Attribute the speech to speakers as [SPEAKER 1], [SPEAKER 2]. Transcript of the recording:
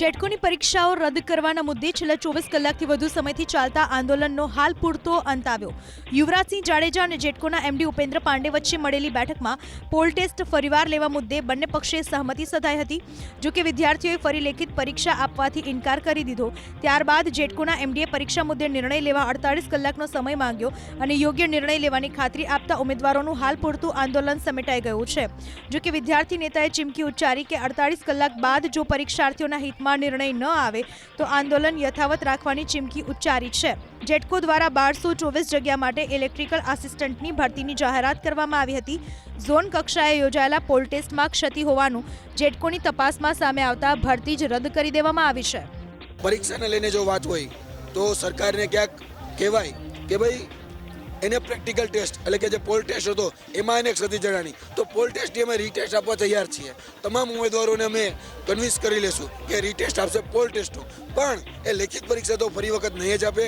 [SPEAKER 1] જેટકોની પરીક્ષાઓ રદ કરવાના મુદ્દે છેલ્લા ચોવીસ કલાકથી વધુ સમયથી ચાલતા આંદોલનનો હાલ પૂરતો અંત આવ્યો. યુવરાજસિંહ જાડેજા અને જેટકોના એમડી ઉપેન્દ્ર પાંડે વચ્ચે મળેલી બેઠકમાં પોલ ટેસ્ટ ફરીવાર લેવા મુદ્દે બંને પક્ષે સહમતિ સધાઈ હતી. જોકે વિદ્યાર્થીઓએ ફરી લેખિત પરીક્ષા આપવાથી ઇનકાર કરી દીધો. ત્યારબાદ જેટકોના એમડીએ પરીક્ષા મુદ્દે નિર્ણય લેવા અડતાલીસ કલાકનો સમય માંગ્યો અને યોગ્ય નિર્ણય લેવાની ખાતરી આપતા ઉમેદવારોનું હાલ પૂરતું આંદોલન સમેટાઈ ગયું છે. જોકે વિદ્યાર્થી નેતાએ ચીમકી ઉચ્ચારી કે અડતાલીસ કલાક બાદ જો પરીક્ષાર્થીઓના હિતમાં નિર્ણય ન આવે તો આંદોલન યથાવત રાખવાની ચીમકી ઉચ્ચારી છે. જેટકો દ્વારા બારસો ચોવીસ જગ્યા માટે ઇલેક્ટ્રિકલ આસિસ્ટન્ટની ભરતીની જાહેરાત કરવામાં આવી હતી. ઝોન કક્ષાએ યોજાયેલા પોલ ટેસ્ટમાં ક્ષતિ હોવાનું જેટકોની તપાસમાં સામે આવતા ભરતી જ રદ કરી દેવામાં આવી છે.
[SPEAKER 2] પરીક્ષાને લઈને જો વાત હોય તો સરકારને ક્યાંક કહેવાય કે ભાઈ, એને પ્રેક્ટિકલ ટેસ્ટ એટલે કે જે પોલ ટેસ્ટ હતો, એમાં એને ક્ષતિ જણાની તો પોલ ટેસ્ટ અમે રીટેસ્ટ આપવા તૈયાર છીએ. તમામ ઉમેદવારોને અમે કન્વિન્સ કરી લેશું કે રીટેસ્ટ આપશે પોલ ટેસ્ટનો પણ એ લેખિત પરીક્ષા તો ફરી વખત નહીં જ આપે.